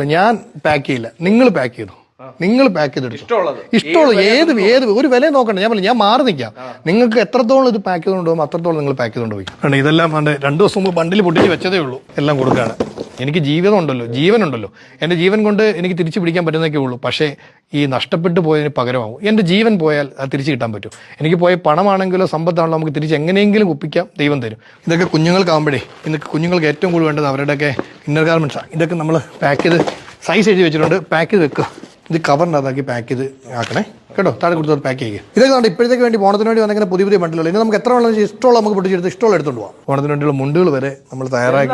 ഞാൻ പാക്ക് ചെയ്യില്ല. നിങ്ങൾ പാക്ക് ചെയ്തു? നിങ്ങൾ പാക്ക് ചെയ്തെടുത്തു? ഇഷ്ടമുള്ളത്. ഏത് ഏത് ഒരു വില നോക്കണ്ട. ഞാൻ പറഞ്ഞു ഞാൻ മാറി നിൽക്കാം. നിങ്ങൾക്ക് എത്രത്തോളം ഇത് പാക്ക് ചെയ്തുകൊണ്ട് പോകും അത്രത്തോളം നിങ്ങൾ പാക്ക് ചെയ്തുകൊണ്ട് പോയി. ഇതെല്ലാം രണ്ട് രണ്ടു ദിവസം മുമ്പ് ബണ്ടിൽ പൊട്ടിച്ച് വെച്ചതേ ഉള്ളൂ. എല്ലാം കൊടുക്കുകയാണ്. എനിക്ക് ജീവിതം ഉണ്ടല്ലോ ജീവനുണ്ടല്ലോ. എന്റെ ജീവൻ കൊണ്ട് എനിക്ക് തിരിച്ചു പിടിക്കാൻ പറ്റുന്നതൊക്കെ ഉള്ളൂ. പക്ഷേ ഈ നഷ്ടപ്പെട്ടു പോയതിന് പകരമാവും. എന്റെ ജീവൻ പോയാൽ അത് തിരിച്ചു കിട്ടാൻ പറ്റും. എനിക്ക് പോയ പണമാണെങ്കിലോ സമ്പത്താണല്ലോ നമുക്ക് തിരിച്ച് എങ്ങനെയെങ്കിലും ഒപ്പിക്കാം ദൈവം തരും. ഇതൊക്കെ കുഞ്ഞുങ്ങൾക്കാകുമ്പോഴേ ഇന്നൊക്കെ കുഞ്ഞുങ്ങൾക്ക് ഏറ്റവും കൂടുതൽ വേണ്ടത് അവരുടെയൊക്കെ ഇന്നർ ഗാർമെന്റ്സാണ് ഇതൊക്കെ നമ്മൾ പാക്ക് ചെയ്ത് സൈസ് എഴുതി വെച്ചിട്ടുണ്ട്. പാക്ക് ചെയ്ത് വെക്കുക. ഇത് കവറിനകത്താക്കി പാക്ക് ചെയ്ത് ആക്കണേ. കേട്ടോ? താഴെ കൊടുത്തത് പാക്ക് ചെയ്യുക ഇതൊക്കെ കണ്ട്? ഇപ്പോഴത്തേക്ക് വേണ്ടി ഓണത്തിന് വേണ്ടി വന്നിങ്ങനെ പുതിയ പുതിയ ബണ്ടിലുള്ളൂ ഇനി നമുക്ക് എത്ര വേണമെന്ന് ഇഷ്ടമുള്ള നമുക്ക് പൊട്ടിച്ചെടുത്ത് ഇഷ്ടമുള്ള എടുത്തോണ്ട് പോകാം ഓണത്തിന് വേണ്ടിയുള്ള മുണ്ടുകൾ വരെ നമ്മൾ തയ്യാറാക്കി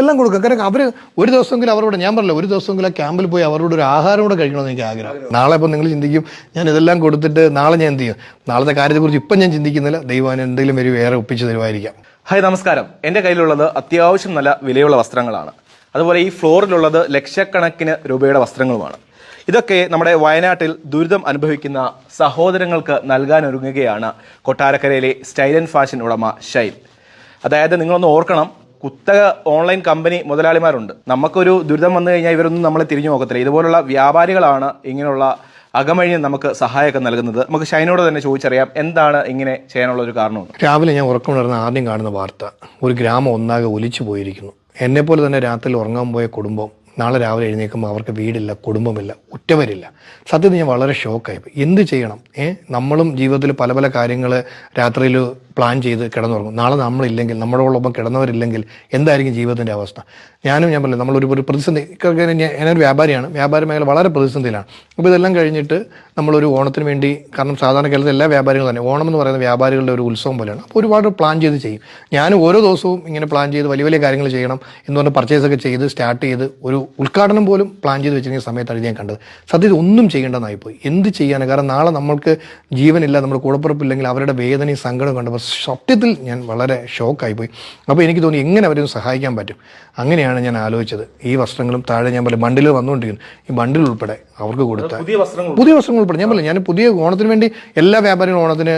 എല്ലാം കൊടുക്കുക. കാരണം അവർ ഒരു ദിവസമെങ്കിലും അവരോട് ഞാൻ പറഞ്ഞില്ല ഒരു ദിവസമെങ്കിലും ആ ക്യാമ്പിൽ പോയി അവരോട് ഒരു ആഹാരം കൂടെ കഴിക്കണമെന്ന് എനിക്ക് ആഗ്രഹം. നാളെ ഇപ്പോൾ നിങ്ങൾ ചിന്തിക്കും ഞാൻ ഇതെല്ലാം കൊടുത്തിട്ട് നാളെ ഞാൻ എന്ത് ചെയ്യും? നാളത്തെ കാര്യത്തെക്കുറിച്ച് ഇപ്പം ഞാൻ ചിന്തിക്കുന്നില്ല. ദൈവം എന്തെങ്കിലും ഒരു വേറെ ഒപ്പിച്ച് തരുമായിരിക്കാം. ഹായ് നമസ്കാരം. എന്റെ കയ്യിലുള്ളത് അത്യാവശ്യം നല്ല വിലയുള്ള വസ്ത്രങ്ങളാണ്. അതുപോലെ ഈ ഫ്ലോറിലുള്ളത് ലക്ഷക്കണക്കിന് രൂപയുടെ വസ്ത്രങ്ങളുമാണ്. ഇതൊക്കെ നമ്മുടെ വയനാട്ടിൽ ദുരിതം അനുഭവിക്കുന്ന സഹോദരങ്ങൾക്ക് നൽകാനൊരുങ്ങുകയാണ് കൊട്ടാരക്കരയിലെ സ്റ്റൈൽ ആൻഡ് ഫാഷൻ ഉടമ ഷൈൽ അതായത് നിങ്ങളൊന്ന് ഓർക്കണം കുത്തക ഓൺലൈൻ കമ്പനി മുതലാളിമാരുണ്ട്. നമുക്കൊരു ദുരിതം വന്നു കഴിഞ്ഞാൽ ഇവരൊന്നും നമ്മളെ തിരിഞ്ഞു നോക്കത്തില്ല. ഇതുപോലുള്ള വ്യാപാരികളാണ് ഇങ്ങനെയുള്ള അകമഴിഞ്ഞ് നമുക്ക് സഹായമൊക്കെ നൽകുന്നത്. നമുക്ക് ഷൈനോട് തന്നെ ചോദിച്ചറിയാം എന്താണ് ഇങ്ങനെ ചെയ്യാനുള്ള ഒരു കാരണം രാവിലെ ഞാൻ ഉറക്കം ഉറക്കമുണർന്ന് ആദ്യം കാണുന്ന വാർത്ത ഒരു ഗ്രാമം ഒന്നാകെ ഒലിച്ചു പോയിരിക്കുന്നു. എന്നെപ്പോലെ തന്നെ രാത്രിയിൽ ഉറങ്ങാൻ പോയ കുടുംബം നാളെ രാവിലെ എഴുന്നേൽക്കുമ്പോൾ അവർക്ക് വീടില്ല കുടുംബമില്ല ഉറ്റവരില്ല സത്യത്തിൽ ഞാൻ വളരെ ഷോക്കായി എന്ത് ചെയ്യണം? ഏ? നമ്മളും ജീവിതത്തിൽ പല പല കാര്യങ്ങൾ രാത്രിയിൽ പ്ലാൻ ചെയ്ത് കിടന്നുറങ്ങും. നാളെ നമ്മളില്ലെങ്കിൽ നമ്മളോടൊപ്പം കിടന്നവരില്ലെങ്കിൽ എന്തായിരിക്കും ജീവിതത്തിന്റെ അവസ്ഥ? ഞാനും ഞാൻ പറഞ്ഞു നമ്മളൊരു ഒരു പ്രതിസന്ധി ഞാനൊരു വ്യാപാരിയാണ്. വ്യാപാര മേഖല വളരെ പ്രതിസന്ധിയിലാണ്. അപ്പോൾ ഇതെല്ലാം കഴിഞ്ഞിട്ട് നമ്മളൊരു ഓണത്തിന് വേണ്ടി കാരണം സാധാരണ കേരളത്തിൽ എല്ലാ വ്യാപാരികളും തന്നെ ഓണം എന്ന് പറയുന്ന വ്യാപാരികളുടെ ഒരു ഉത്സവം പോലെയാണ്. അപ്പോൾ ഒരുപാട് പ്ലാൻ ചെയ്ത് ചെയ്യും. ഞാൻ ഓരോ ദിവസവും ഇങ്ങനെ പ്ലാൻ ചെയ്ത് വലിയ വലിയ കാര്യങ്ങൾ ചെയ്യണം എന്ന് പറഞ്ഞ് പർച്ചേസ് ഒക്കെ ചെയ്ത് സ്റ്റാർട്ട് ചെയ്ത് ഒരു ഉദ്ഘാടനം പോലും പ്ലാൻ ചെയ്ത് വെച്ചിരിക്കുന്ന സമയത്താണ് ഞാൻ കണ്ടത്. സത്യത്തിൽ ഒന്നും ചെയ്യേണ്ടതായിപ്പോയി എന്ത് ചെയ്യാനാണ് കാരണം നാളെ നമ്മൾക്ക് ജീവനില്ല നമ്മുടെ കൂടപ്പുറപ്പില്ലെങ്കിൽ അവരുടെ വേദനയും സങ്കടവും കണ്ടപ്പോൾ സത്യത്തിൽ ഞാൻ വളരെ ഷോക്കായിപ്പോയി അപ്പോൾ എനിക്ക് തോന്നി എങ്ങനെ അവരെ സഹായിക്കാൻ പറ്റും? അങ്ങനെയാണ് ഞാൻ ആലോചിച്ചത്. ഈ വസ്ത്രങ്ങളും താഴെ ഞാൻ പറയും ബണ്ടിൽ വന്നുകൊണ്ടിരിക്കുന്നു. ഈ ബണ്ടിൽ ഉൾപ്പെടെ അവർക്ക് കൊടുത്താൽ പുതിയ വസ്ത്രങ്ങൾ ഉൾപ്പെടെ ഞാൻ പറഞ്ഞു ഞാൻ പുതിയ ഓണത്തിന് വേണ്ടി എല്ലാ വ്യാപാരികളും ഓണത്തിന്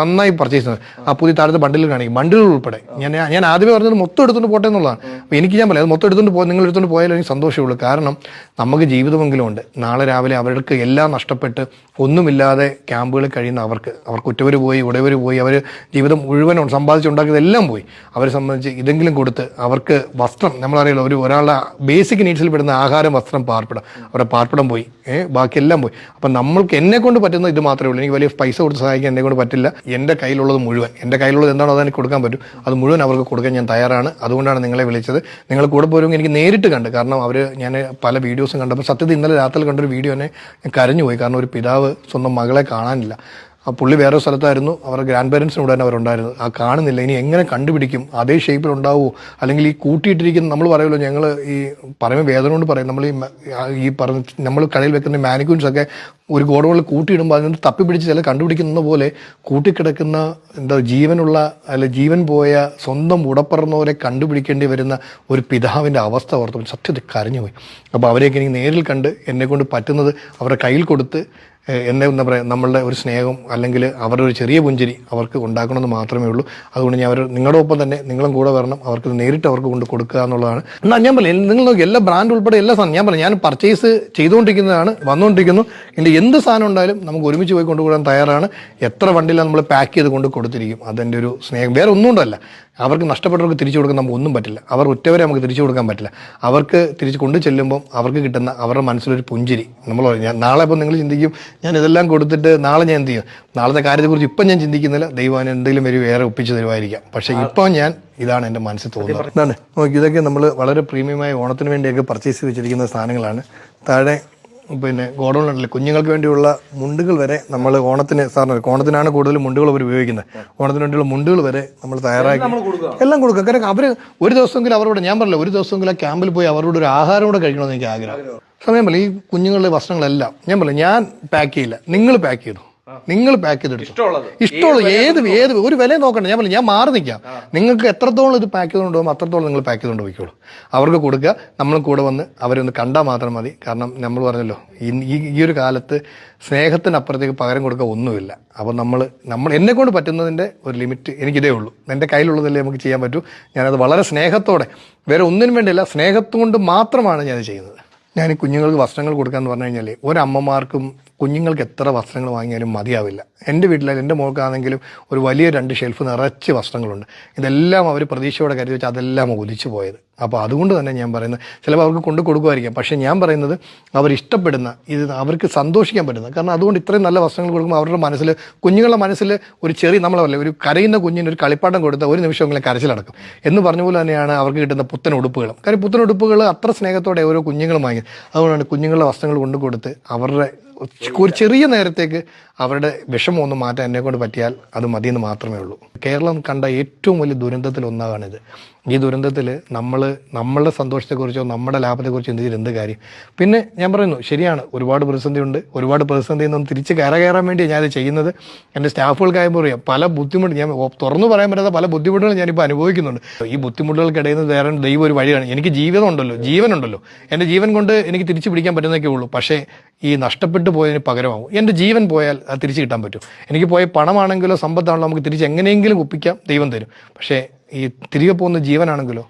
നന്നായി പർച്ചേസ് ആ പുതിയ താഴത്തെ ബണ്ടിൽ കാണിക്കും. ബണ്ടിൽ ഉൾപ്പെടെ. ഞാൻ ഞാൻ ആദ്യമേ പറഞ്ഞത് മൊത്തം എടുത്തുകൊണ്ട് പോട്ടെ എന്നുള്ളതാണ്. അപ്പോൾ എനിക്ക് ഞാൻ പറയാം മൊത്തം എടുത്തുകൊണ്ട് പോയി നിങ്ങൾ എടുത്തുകൊണ്ട് പോയാലും എനിക്ക് സന്തോഷമുള്ളൂ. കാരണം നമുക്ക് ജീവിതമെങ്കിലും ഉണ്ട്. നാളെ രാവിലെ അവർക്ക് എല്ലാം നഷ്ടപ്പെട്ട് ഒന്നുമില്ലാതെ ക്യാമ്പുകളിൽ കഴിയുന്ന അവർക്ക് അവർക്ക് ഉറ്റവർ പോയി ഉടയവർ പോയി അവർ ജീവിതം മുഴുവൻ സമ്പാദിച്ചുണ്ടാക്കിയതെല്ലാം പോയി. അവരെ സംബന്ധിച്ച് ഇതെങ്കിലും കൊടുത്ത് അവർക്ക് വസ്ത്രം നമ്മളറിയില്ല ഒരു ഒരാളുടെ ബേസിക് നീഡ്സിൽ പെടുന്ന ആഹാരം വസ്ത്രം പാർപ്പിടം. അവരുടെ പാർപ്പിടം പോയി ബാക്കിയെല്ലാം പോയി. അപ്പം നമ്മൾക്ക് എന്നെ കൊണ്ട് പറ്റുന്ന ഇത് മാത്രമേ ഉള്ളൂ. എനിക്ക് വലിയ പൈസ കൊടുത്ത് സഹായിക്കാൻ എന്നെ കൊണ്ട് പറ്റില്ല. എന്റെ കയ്യിലുള്ളത് മുഴുവൻ. എന്റെ കയ്യിലുള്ളത് എന്താണോ അത് എനിക്ക് കൊടുക്കാൻ പറ്റും. അത് മുഴുവൻ അവർക്ക് കൊടുക്കാൻ ഞാൻ തയ്യാറാണ്. അതുകൊണ്ടാണ് നിങ്ങളെ വിളിച്ചത്. നിങ്ങൾ കൂടെ പോരുമെങ്കിൽ എനിക്ക് നേരിട്ട് കണ്ട്. കാരണം അവർ ഞാൻ പല വീഡിയോസും കണ്ടപ്പോൾ സത്യത്തിൽ ഇന്നലെ രാത്രി കണ്ടൊരു വീഡിയോ എന്നെ കരഞ്ഞുപോയി. കാരണം ഒരു പിതാവ് സ്വന്തം മകളെ കാണാനില്ല. ആ പുള്ളി വേറെ സ്ഥലത്തായിരുന്നു. അവരുടെ ഗ്രാൻഡ് പേരൻസിന് തന്നെ അവരുണ്ടായിരുന്നു. ആ കാണുന്നില്ല. ഇനി എങ്ങനെ കണ്ടുപിടിക്കും? അതേ ഷേപ്പിൽ ഉണ്ടാവുമോ? അല്ലെങ്കിൽ ഈ കൂട്ടിയിട്ടിരിക്കുന്ന നമ്മൾ പറയുമല്ലോ ഞങ്ങൾ ഈ പറയുമ്പോൾ വേദന കൊണ്ട് പറയും. നമ്മൾ ഈ ഈ പറഞ്ഞ നമ്മൾ കടയിൽ വെക്കുന്ന മാനിക്യൂൻസ് ഒക്കെ ഒരു ഗോഡൗണിൽ കൂട്ടിയിടുമ്പോൾ അതിനൊന്ന് തപ്പിപ്പിടിച്ച് ചില കണ്ടുപിടിക്കുന്ന പോലെ കൂട്ടിക്കിടക്കുന്ന എന്താ ജീവനുള്ള അല്ല ജീവൻ പോയ സ്വന്തം ഉടപ്പറന്നവരെ കണ്ടുപിടിക്കേണ്ടി വരുന്ന ഒരു പിതാവിന്റെ അവസ്ഥ ഓർത്തപ്പോൾ സത്യത്തിൽ കരഞ്ഞുപോയി അപ്പോൾ അവരെയൊക്കെ എനിക്ക് നേരിൽ കണ്ട് എന്നെ കൊണ്ട് പറ്റുന്നത് അവരുടെ കയ്യിൽ കൊടുത്ത് എന്നെ എന്താ പറയുക നമ്മളുടെ ഒരു സ്നേഹം അല്ലെങ്കിൽ അവരുടെ ഒരു ചെറിയ പുഞ്ചിരി അവർക്ക് ഉണ്ടാക്കണമെന്ന് മാത്രമേ ഉള്ളൂ. അതുകൊണ്ട് ഞാൻ അവർ നിങ്ങളുടെ ഒപ്പം തന്നെ നിങ്ങളും കൂടെ വരണം. അവർക്ക് നേരിട്ട് അവർക്ക് കൊണ്ട് കൊടുക്കുക എന്നുള്ളതാണ്. എന്നാൽ ഞാൻ പറയാം നിങ്ങൾ നോക്കി എല്ലാ ബ്രാൻഡ് ഉൾപ്പെടെ എല്ലാ സാധനം ഞാൻ പറയാം ഞാൻ പർച്ചേസ് ചെയ്തുകൊണ്ടിരിക്കുന്നതാണ് വന്നുകൊണ്ടിരിക്കുന്നു. എന്റെ എന്ത് സാധനം ഉണ്ടായാലും നമുക്ക് ഒരുമിച്ച് പോയി കൊണ്ടുപോകാൻ തയ്യാറാണ്. എത്ര വണ്ടിയിലാണ് നമ്മൾ പാക്ക് ചെയ്ത് കൊണ്ട് കൊടുത്തിരിക്കും അതെന്റെ ഒരു സ്നേഹം. വേറെ ഒന്നും കൊണ്ടല്ല അവർക്ക് നഷ്ടപ്പെട്ടവർക്ക് തിരിച്ചു കൊടുക്കാൻ നമുക്ക് ഒന്നും പറ്റില്ല. അവർ ഒറ്റവരെ നമുക്ക് തിരിച്ചു കൊടുക്കാൻ പറ്റില്ല. അവർക്ക് തിരിച്ച് കൊണ്ടു ചെല്ലുമ്പോൾ അവർക്ക് കിട്ടുന്ന അവരുടെ മനസ്സിലൊരു പുഞ്ചിരി. നമ്മൾ ഞാൻ നാളെ ഇപ്പോൾ നിങ്ങൾ ചിന്തിക്കും ഞാൻ ഇതെല്ലാം കൊടുത്തിട്ട് നാളെ ഞാൻ എന്ത് ചെയ്യും? നാളത്തെ കാര്യത്തെക്കുറിച്ച് ഇപ്പം ഞാൻ ചിന്തിക്കുന്നില്ല. ദൈവം എന്തെങ്കിലും ഒരു വേറെ ഒപ്പിച്ച് തരുമായിരിക്കാം. പക്ഷേ ഇപ്പോൾ ഞാൻ ഇതാണ് എന്റെ മനസ്സിൽ തോന്നുന്നത്. നോക്കി ഇതൊക്കെ നമ്മൾ വളരെ പ്രീമിയമായ ഓണത്തിന് വേണ്ടിയൊക്കെ പർച്ചേസ് ചെയ്ത് വെച്ചിരിക്കുന്ന സാധനങ്ങളാണ്. താഴെ പിന്നെ ഗോഡൗണിലുണ്ടല്ലേ കുഞ്ഞുങ്ങൾക്ക് വേണ്ടിയുള്ള മുണ്ടുകൾ വരെ നമ്മൾ ഓണത്തിന് സാറിന് ഓണത്തിനാണ് കൂടുതൽ മുണ്ടുകൾ അവർ ഉപയോഗിക്കുന്നത്. ഓണത്തിന് വേണ്ടിയുള്ള മുണ്ടുകൾ വരെ നമ്മൾ തയ്യാറാക്കി എല്ലാം കൊടുക്കുക. കാരണം അവർ ഒരു ദിവസമെങ്കിലും അവരോട് ഞാൻ പറഞ്ഞില്ല ഒരു ദിവസമെങ്കിലും ആ ക്യാമ്പിൽ പോയി അവരോട് ഒരു ആഹാരം കൂടെ കഴിക്കണമെന്ന് എനിക്ക് ആഗ്രഹം. സമയം പറഞ്ഞു ഈ കുഞ്ഞുങ്ങളുടെ വസ്ത്രങ്ങളെല്ലാം ഞാൻ പറഞ്ഞില്ല ഞാൻ പാക്ക് ചെയ്യില്ല. നിങ്ങൾ പാക്ക് ചെയ്തു? നിങ്ങൾ പാക്ക് ചെയ്തെടുത്തു. ഇഷ്ടമുള്ളത്. ഏത് ഏത് ഒരു വില നോക്കണ്ട. ഞാൻ പറഞ്ഞു ഞാൻ മാറി നിൽക്കാം. നിങ്ങൾക്ക് എത്രത്തോളം ഇത് പാക്ക് ചെയ്തുകൊണ്ട് പോകുമ്പോൾ അത്രത്തോളം നിങ്ങൾ പാക്ക് ചെയ്തുകൊണ്ട് പോയിക്കോളൂ. അവർക്ക് കൊടുക്കുക നമ്മൾ കൂടെ വന്ന് അവരൊന്ന് കണ്ടാൽ മാത്രം മതി. കാരണം നമ്മൾ പറഞ്ഞല്ലോ ഈ- ഒരു കാലത്ത് സ്നേഹത്തിനപ്പുറത്തേക്ക് പകരം കൊടുക്കുക ഒന്നുമില്ല. അപ്പോൾ നമ്മൾ നമ്മൾ എന്നെ കൊണ്ട് പറ്റുന്നതിന്റെ ഒരു ലിമിറ്റ് എനിക്കിതേ ഉള്ളൂ. എന്റെ കയ്യിലുള്ളതല്ലേ നമുക്ക് ചെയ്യാൻ പറ്റൂ. ഞാനത് വളരെ സ്നേഹത്തോടെ വേറെ ഒന്നിനും വേണ്ടിയില്ല സ്നേഹത്തുകൊണ്ട് മാത്രമാണ് ഞാനത് ചെയ്യുന്നത്. ഞാൻ ഈ കുഞ്ഞുങ്ങൾക്ക് വസ്ത്രങ്ങൾ കൊടുക്കാന്ന് പറഞ്ഞു കഴിഞ്ഞാൽ ഒരമ്മമാർക്കും കുഞ്ഞുങ്ങൾക്ക് എത്ര വസ്ത്രങ്ങൾ വാങ്ങിയാലും മതിയാവില്ല. എന്റെ വീട്ടിൽ എന്റെ മോൾക്കാണെങ്കിലും ഒരു വലിയ രണ്ട് ഷെൽഫ് നിറച്ച് വസ്ത്രങ്ങളുണ്ട്. ഇതെല്ലാം അവർ പ്രതീക്ഷയോടെ കരുതി വെച്ച് അതെല്ലാം ഒലിച്ചു പോയത്. അപ്പോൾ അതുകൊണ്ട് തന്നെ ഞാൻ പറയുന്നത് ചിലപ്പോൾ അവർക്ക് കൊണ്ടു കൊടുക്കുമായിരിക്കാം. പക്ഷേ ഞാൻ പറയുന്നത് അവർ ഇഷ്ടപ്പെടുന്ന ഇത് അവർക്ക് സന്തോഷിക്കാൻ പറ്റുന്ന കാരണം അതുകൊണ്ട് ഇത്രയും നല്ല വസ്ത്രങ്ങൾ കൊടുക്കുമ്പോൾ അവരുടെ മനസ്സിൽ കുഞ്ഞുങ്ങളുടെ മനസ്സിൽ ഒരു ചെറിയ നമ്മളല്ലേ ഒരു കരയുന്ന കുഞ്ഞിന് ഒരു കളിപ്പാട്ടം കൊടുത്ത ഒരു നിമിഷമെങ്കിലും കരച്ചിലടക്കും. എന്ന് പറഞ്ഞ പോലെ തന്നെയാണ് അവർക്ക് കിട്ടുന്ന പുത്തൻ ഉടുപ്പുകളും. കാര്യം പുത്തൻ ഉടുപ്പുകൾ അത്ര സ്നേഹത്തോടെ ഓരോ കുഞ്ഞുങ്ങളും വാങ്ങി. അതുകൊണ്ടാണ് കുഞ്ഞുങ്ങളുടെ വസ്ത്രങ്ങൾ കൊണ്ടു കൊടുത്ത് അവരുടെ ഒരു ചെറിയ നേരത്തേക്ക് അവരുടെ വിഷമം ഒന്ന് മാറ്റാൻ എന്നെ കൊണ്ട് പറ്റിയാൽ അത് മതിയെന്ന് മാത്രമേ ഉള്ളൂ. കേരളം കണ്ട ഏറ്റവും വലിയ ദുരന്തത്തിൽ ഒന്നാണിത്. ഈ ദുരന്തത്തിൽ നമ്മൾ നമ്മളുടെ സന്തോഷത്തെക്കുറിച്ചോ നമ്മുടെ ലാഭത്തെക്കുറിച്ചോ ചിന്തിച്ചിട്ട് എന്ത് കാര്യം? പിന്നെ ഞാൻ പറയുന്നു ശരിയാണ് ഒരുപാട് പ്രതിസന്ധി ഉണ്ട് ഒരുപാട് പ്രതിസന്ധിയിൽ നിന്നും തിരിച്ച് കയറ കയറാൻ വേണ്ടി ഞാനത് ചെയ്യുന്നത്. എന്റെ സ്റ്റാഫുകൾക്കായപ്പോൾ പറയാം പല ബുദ്ധിമുട്ട് ഞാൻ തുറന്നു പറയാൻ പറ്റാത്ത പല ബുദ്ധിമുട്ടുകളും ഞാനിപ്പോൾ അനുഭവിക്കുന്നുണ്ട്. ഈ ബുദ്ധിമുട്ടുകൾക്കിടയിൽ നിന്ന് വേറെ ദൈവം ഒരു വഴിയാണ്. എനിക്ക് ജീവിതം ഉണ്ടല്ലോ ജീവനുണ്ടല്ലോ. എന്റെ ജീവൻ കൊണ്ട് എനിക്ക് തിരിച്ചു പിടിക്കാൻ പറ്റുന്നതൊക്കെ ഉള്ളൂ. പക്ഷേ ഈ നഷ്ടപ്പെട്ടു പോയതിന് പകരമാവും. എന്റെ ജീവൻ പോയാൽ അത് തിരിച്ചു കിട്ടാൻ പറ്റും. എനിക്ക് പോയ പണമാണെങ്കിലോ സമ്പത്താണല്ലോ നമുക്ക് തിരിച്ച് എങ്ങനെയെങ്കിലും ഒപ്പിക്കാം ദൈവം തരും. പക്ഷേ ഈ തിരികെ പോകുന്ന ജീവനാണെങ്കിലോ